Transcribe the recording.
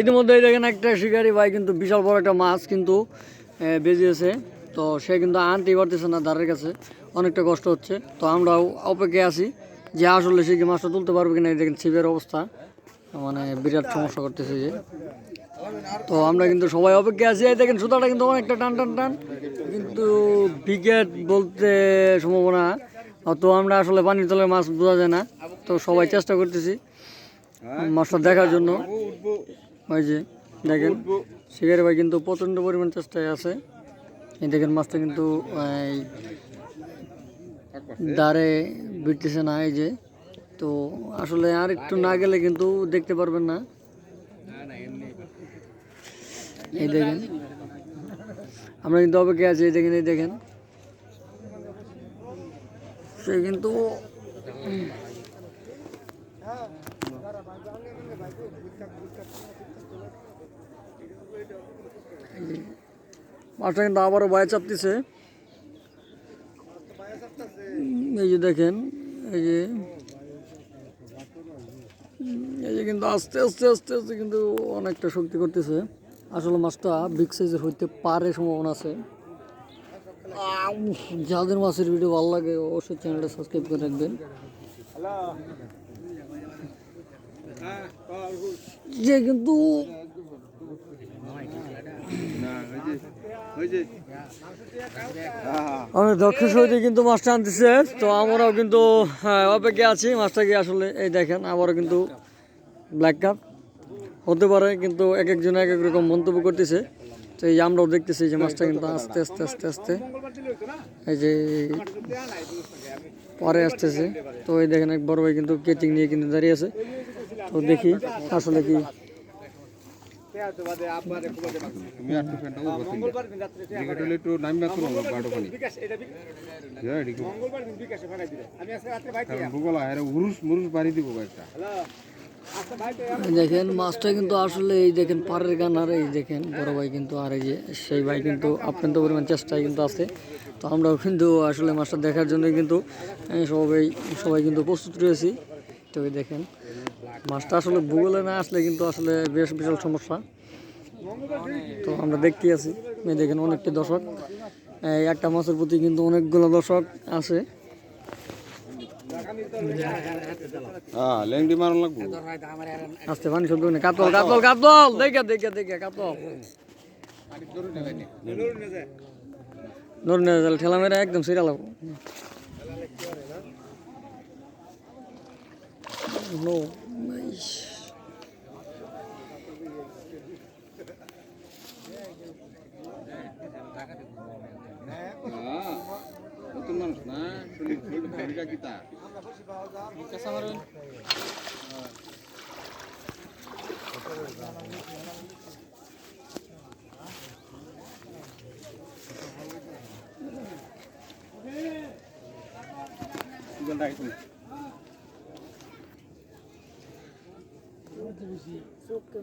ইতিমধ্যে দেখেন একটা শিকারি ভাই কিন্তু বিশাল বড় একটা মাছ কিন্তু বেজিয়েছে তো সে কিন্তু আনতেই পারতেছে না ধারের কাছে। অনেকটা কষ্ট হচ্ছে। তো আমরাও অপেক্ষায় আছি যে আসলে সে কি মাছটা তুলতে পারবে কিনা দেখেন ছিপের অবস্থা। মানে বিরাট সমস্যা করতেছে যে। তো আমরা কিন্তু সবাই অপেক্ষায় আছি। এই দেখেন সুতাটা কিন্তু অনেকটা টান টান টান। কিন্তু বিকেট বলতে সম্ভাবনা। তো আমরা আসলে পানির তলের মাছ বোঝা যায় না। তো সবাই চেষ্টা করতেছি। মাছটা দেখার জন্য। ওই যে দেখেন শিকারি ভাই কিন্তু প্রচণ্ড পরিমাণ চেষ্টায় আছে। এই দেখেন মাছটা কিন্তু এই দাঁড়ে বিটতেছে না এই যে। তো আসলে আর একটু না গেলে কিন্তু দেখতে পারবেন না। এই দেখেন। আমরা কিন্তু অপেক্ষা আছি এই দেখেন এই দেখেন। সে কিন্তু মাছটা কিন্তু আবারও বায়ে চাপতেছে। এই যে দেখেন, এই যে এই যে কিন্তু আস্তে আস্তে আস্তে আস্তে কিন্তু অনেকটা শক্তি করতেছে। আসলে মাছটা বিগ সাইজের হইতে পারে সম্ভাবনা আছে। যাদের মাছের ভিডিও ভালো লাগে অবশ্যই চ্যানেলটা সাবস্ক্রাইব করে রাখবেন। যে কিন্তু অনেক দক্ষ সহিত কিন্তু মাছটা আনতেছে। তো আমরাও কিন্তু হ্যাঁ, অপেক্ষায় আছি। মাছটাকে আসলে এই দেখেন আবারও কিন্তু ব্ল্যাক কাপ হতে পারে কিন্তু এক একজন এক এক রকম মন্তব্য করতেছে। তো এই আমরাও দেখতেছি যে মাছটা কিন্তু আস্তে আস্তে আস্তে আস্তে এই যে পরে আসতেছে। তো এই দেখেন এক বড় ভাই কিন্তু কেচিং নিয়ে কিন্তু দাঁড়িয়ে আছে। তো দেখি, আসলে কি? দেখেন, মাছটা কিন্তু আসলে এই দেখেন, পাড়ের গান আর এই দেখেন, বড় ভাই কিন্তু আর এই যে, সেই ভাই কিন্তু অত্যন্ত পরিমাণ চেষ্টায় কিন্তু আছে। তো আমরাও কিন্তু আসলে মাছটা দেখার জন্য কিন্তু সবাই সবাই কিন্তু প্রস্তুত রয়েছি। তো দেখেন। মাছটা আসলে ভূগোলে না আসলে কিন্তু আসলে বেশ বিশাল সমস্যা। তো আমরা দেখতে আছি। দেখেন অনেকটি দর্শক। এই একটা মাছের প্রতি কিন্তু অনেকগুলো দর্শক আছে। হ্যাঁ মারন লাগবো। আসতে পানি কাতল কাতল কাতল! দেখে দেখে দেখে কাতল। ধরে ঠেলা মেরে একদম সিরা লাগবো। no. Mas... নতুন kita. Thank you. друзі.